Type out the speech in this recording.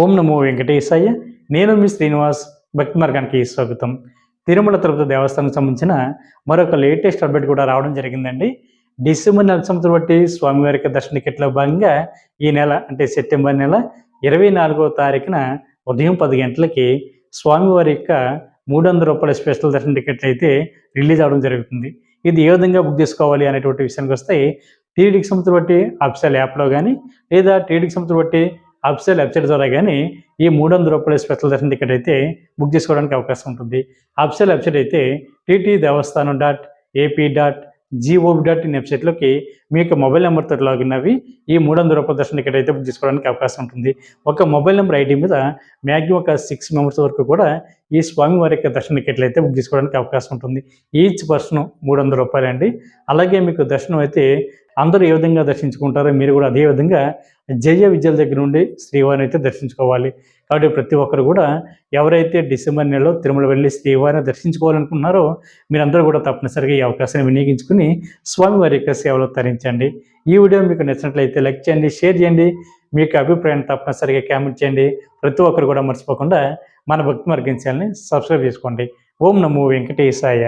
ఓం నమో వెంకటేశాయ. నేను మీ శ్రీనివాస్ భక్తి మార్గానికి స్వాగతం. తిరుమల తిరుపతి దేవస్థానం సంబంధించిన మరొక లేటెస్ట్ అప్డేట్ కూడా రావడం జరిగిందండి. డిసెంబర్ నెల సంవత్సరం బట్టి స్వామివారి యొక్క దర్శన టికెట్లో భాగంగా ఈ నెల అంటే సెప్టెంబర్ నెల ఇరవై నాలుగో తారీఖున ఉదయం పది గంటలకి స్వామివారి యొక్క మూడు వందల రూపాయల స్పెషల్ దర్శన టికెట్లు అయితే రిలీజ్ అవడం జరుగుతుంది. ఇది ఏ విధంగా బుక్ చేసుకోవాలి అనేటువంటి విషయానికి వస్తే టీడీకి సంవత్సరం బట్టి అఫ్సల్ యాప్లో కానీ లేదా టీడీకి సంవత్సరం బట్టి అప్సెల్ వెబ్సైట్ ద్వారా కానీ ఈ మూడు వందల రూపాయల స్పెషల్ దర్శన టికెట్ అయితే బుక్ చేసుకోవడానికి అవకాశం ఉంటుంది. అప్సెల్ వెబ్సైట్ అయితే TT Devasthanam dot AP dot gov dot in వెబ్సైట్లోకి మీ యొక్క మొబైల్ నెంబర్తో లాగిన్ అవి ఈ మూడు వందల రూపాయల దర్శన టికెట్ అయితే బుక్ చేసుకోవడానికి అవకాశం ఉంటుంది. ఒక మొబైల్ నెంబర్ ఐడి మీద మ్యాక్సిమం ఒక సిక్స్ మెంబర్స్ వరకు కూడా ఈ స్వామివారి యొక్క దర్శన టికెట్లు అయితే బుక్ చేసుకోవడానికి అవకాశం ఉంటుంది ఈచ్ పర్సన్ మూడు వందల రూపాయలు అండి. అలాగే మీకు దర్శనం అయితే అందరూ ఏ విధంగా దర్శించుకుంటారో మీరు కూడా అదే విధంగా జయ విద్యల దగ్గర నుండి శ్రీవారిని అయితే దర్శించుకోవాలి. కాబట్టి ప్రతి ఒక్కరు కూడా ఎవరైతే డిసెంబర్ నెలలో తిరుమల వెళ్ళి శ్రీవారిని దర్శించుకోవాలనుకుంటున్నారో మీరందరూ కూడా తప్పనిసరిగా ఈ అవకాశాన్ని వినియోగించుకుని స్వామివారి యొక్క సేవలో తరించండి. ఈ వీడియో మీకు నచ్చినట్లయితే లైక్ చేయండి షేర్ చేయండి. మీ యొక్క అభిప్రాయాన్ని తప్పనిసరిగా కామెంట్ చేయండి. ప్రతి ఒక్కరు కూడా మర్చిపోకుండా మన భక్తి మార్గం సబ్స్క్రైబ్ చేసుకోండి. ఓం నమో వెంకటేశాయ.